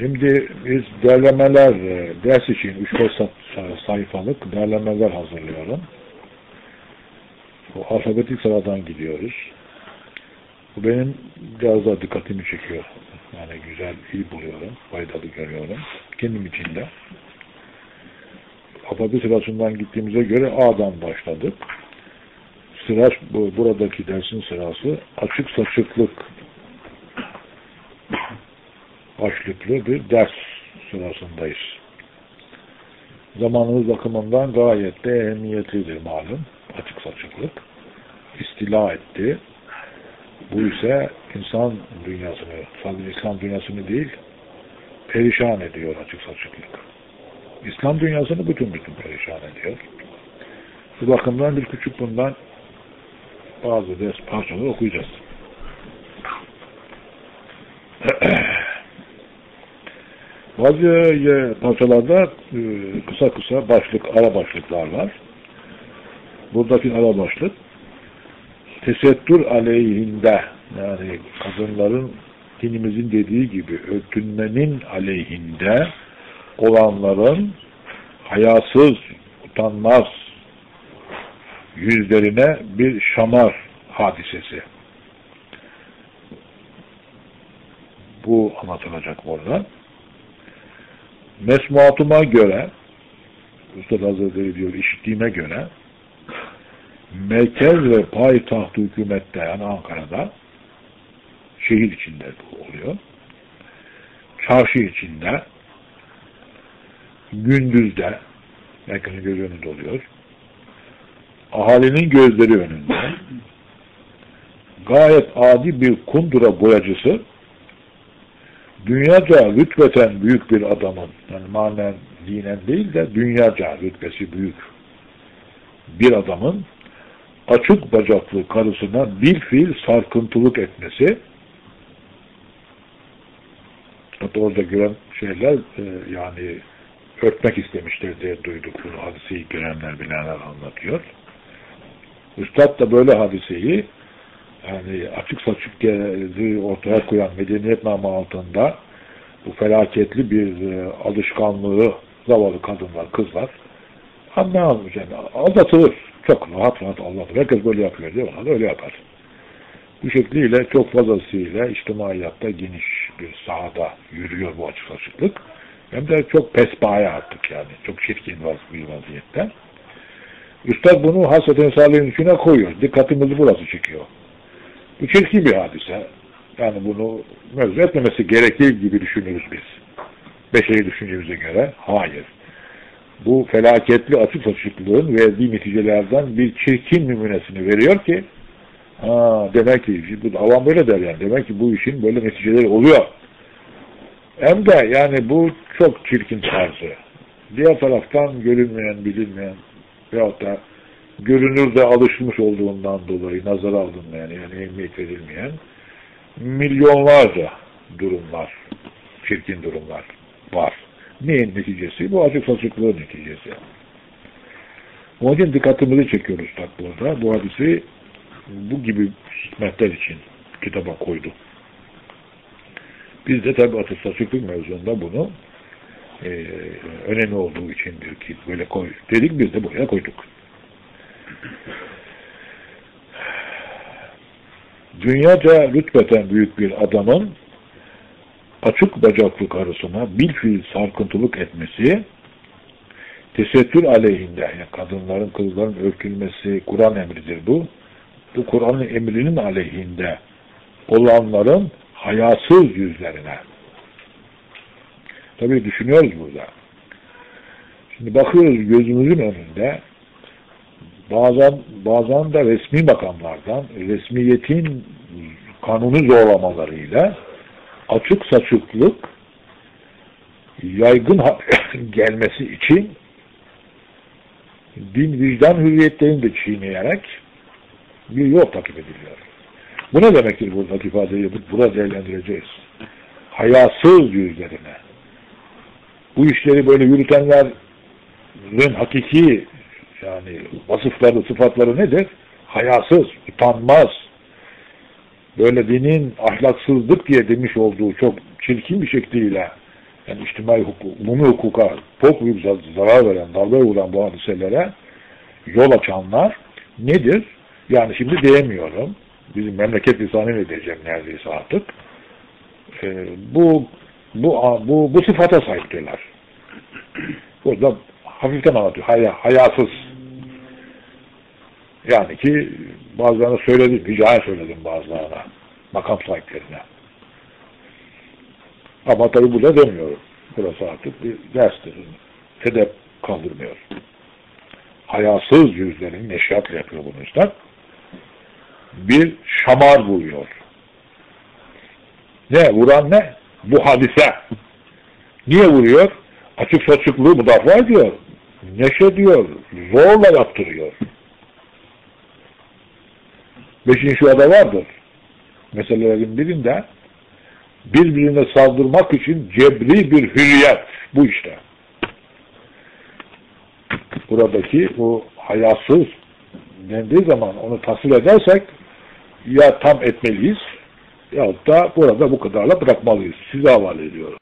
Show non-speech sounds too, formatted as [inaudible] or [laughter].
Şimdi biz derlemeler, e, ders için 3-5 sayfalık derlemeler hazırlıyorum. Bu alfabetik sıradan gidiyoruz. Bu benim biraz daha dikkatimi çekiyor. Yani güzel, iyi buluyorum, faydalı görüyorum. Kendim için de. Alfabetik sırasından gittiğimize göre A'dan başladık. Sıra, bu, buradaki dersin sırası açık saçıklık başlıklı bir ders sırasındayız. Zamanımız bakımından gayet de ehemmiyetlidir malum. Açık saçıklık. İstila etti. Bu ise insan dünyasını, sadece İslam dünyasını değil, perişan ediyor açık saçıklık. İslam dünyasını bütün bütün perişan ediyor. Bu bakımdan bir küçük bundan bazı ders parçaları okuyacağız. Bazı parçalarda e, kısa kısa başlık, ara başlıklar var. Buradaki ara başlık tesettür aleyhinde yani kadınların dinimizin dediği gibi örtünmenin aleyhinde olanların hayasız, utanmaz yüzlerine bir şamar hadisesi. Bu anlatılacak burada. Mesmuatıma göre Üstad Hazretleri diyor işittiğime göre merkez ve payitaht hükümette yani Ankara'da şehir içinde oluyor. Çarşı içinde gündüzde herkesin göz önünde oluyor. Ahalinin gözleri önünde gayet adi bir kundura boyacısı dünyaca rütbeten büyük bir adamın yani manen dinen değil de dünyaca rütbesi büyük bir adamın açık bacaklı karısına bir fiil sarkıntılık etmesi hatta orada gören şeyler e, yani örtmek istemişler diye duyduk bunu hadiseyi görenler bilenler anlatıyor. Üstad da böyle hadiseyi yani açık saçık ortaya koyan medeniyet namı altında bu felaketli bir e, alışkanlığı zavallı kadınlar, kızlar anlayamaz yani aldatılır. Çok rahat rahat aldatılır. Herkes böyle yapıyor diyor. Ona öyle yapar. Bu şekliyle çok fazlasıyla içtimaiyatta geniş bir sahada yürüyor bu açık saçıklık. Hem de çok pesbaya artık yani. Çok çirkin bir vaziyette. Üstad bunu hasreten salihin içine koyuyor. Dikkatimizi burası çekiyor. Bu çirkin bir hadise. Yani bunu mevzu etmemesi gerekir gibi düşünürüz biz. Beşeri düşüncemize göre. Hayır. Bu felaketli açık saçıklığın verdiği neticelerden bir çirkin numunesini veriyor ki ha, demek ki bu avam böyle der yani. Demek ki bu işin böyle neticeleri oluyor. Hem de yani bu çok çirkin tarzı. Diğer taraftan görünmeyen, bilinmeyen veyahut da görünür de alışmış olduğundan dolayı nazara alınmayan yani emniyet verilmeyen milyonlarca durumlar, çirkin durumlar var. Neyin neticesi? Bu açık saçıklığın neticesi. Onun için dikkatimizi çekiyoruz burada. Bu hadisi bu gibi hikmetler için kitaba koydu. Biz de tabi açık saçıklık mevzunda bunu e, önemli olduğu içindir ki böyle koy dedik biz de buraya koyduk. Dünyaca rütbeten büyük bir adamın açık bacaklı karısına bilfiil sarkıntılık etmesi tesettür aleyhinde yani kadınların, kızların örtülmesi Kur'an emridir bu. Bu Kur'an'ın emrinin aleyhinde olanların hayasız yüzlerine. Tabi düşünüyoruz burada. Şimdi bakıyoruz gözümüzün önünde bazen bazen de resmi makamlardan resmiyetin kanunu zorlamalarıyla açık saçıklık yaygın [coughs] gelmesi için din vicdan hürriyetlerini de çiğneyerek bir yol takip ediliyor. Bu ne demektir buradaki ifadeyi? Burada değerlendireceğiz. Hayasız yüzlerine. Bu işleri böyle yürütenlerin hakiki yani vasıfları, sıfatları nedir? Hayasız, utanmaz, böyle dinin ahlaksızlık diye demiş olduğu çok çirkin bir şekliyle yani içtimai hukuk, umumi hukuka çok büyük zar- zarar veren, darbe vuran bu hadiselere yol açanlar nedir? Yani şimdi diyemiyorum. Bizim memleket lisanıyla diyeceğim neredeyse artık. Ee, bu bu bu bu sıfata sahiptirler. Burada hafiften anlatıyor. Haya, hayasız. Yani ki bazılarına söyledim, hicaya söyledim bazılarına. Makam sahiplerine. Ama tabi burada demiyorum. Burası artık bir derstir. Edep kaldırmıyor. Hayasız yüzlerin neşriyatla yapıyor bunu işte. Bir şamar vuruyor. Ne? Vuran ne? Bu hadise. Niye vuruyor? Açık saçıklığı müdafaa ediyor. Neşe diyor. Zorla yaptırıyor. Beşinci şurada vardır. Meselelerin birinde birbirine saldırmak için cebri bir hürriyet. Bu işte. Buradaki bu hayasız dendiği zaman onu tasvir edersek ya tam etmeliyiz ya da burada bu kadarla bırakmalıyız. Size havale ediyorum.